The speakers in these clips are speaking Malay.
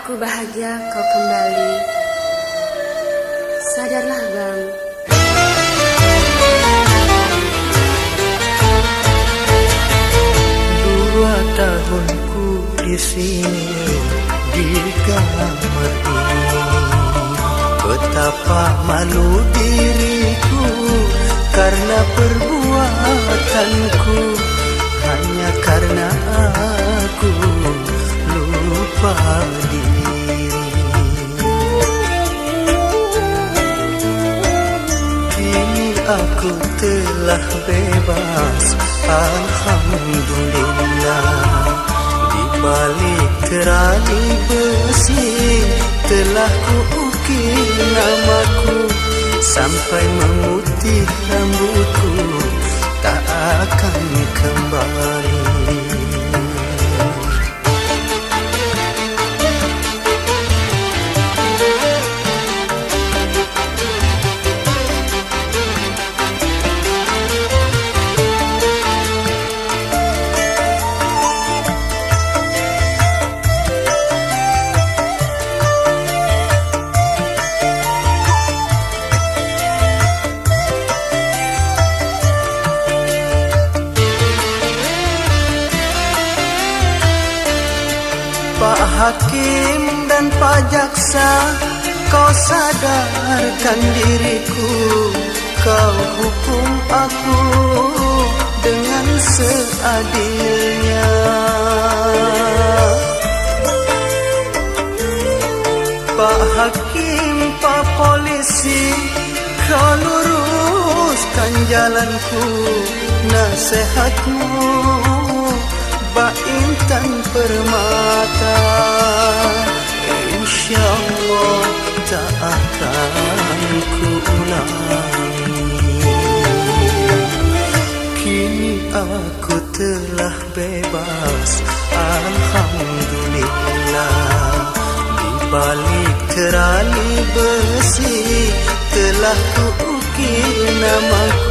berbahagia kau kembali. Sadarlah bang. Dua tahunku di sini di kamar ini Betapa malu diriku karena perbuatanku aku telah bebas Alhamdulillah. Di balik terali besi Telah kuukir namaku. Sampai memutih rambutku Pak Hakim dan Pak Jaksa Kau sadarkan diriku. Kau hukum aku dengan seadilnya. Pak Hakim, Pak Polisi Kau luruskan jalanku. Nasihatmu Bak Intan Permata InsyaAllah tak akan ku Kini aku telah bebas Alhamdulillah. Di balik terali besi Telah ku ukir namaku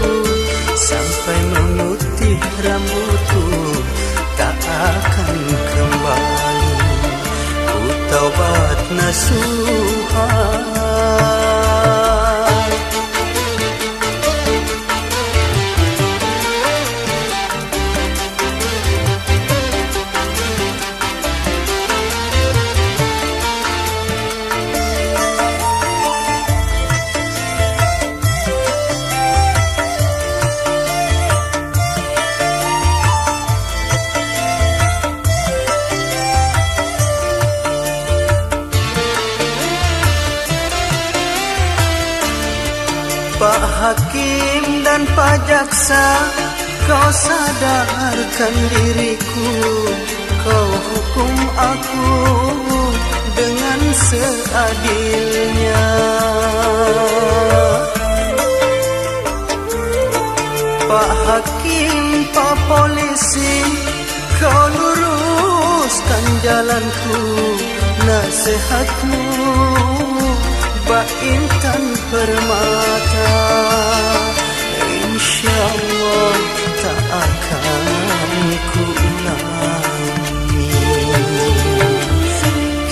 نسوها Hakim dan Pak Jaksa Kau sadarkan diriku. Kau hukum aku dengan seadilnya. Pak Hakim, Pak Polisi Kau luruskan jalanku. Nasihatmu Intan Permata InsyaAllah tak akan ku ulangi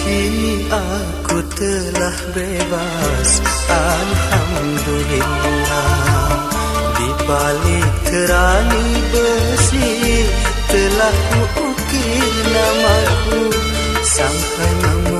Kini aku telah bebas Alhamdulillah. Di balik terani besi Telah ku ukir namaku Sampai memutih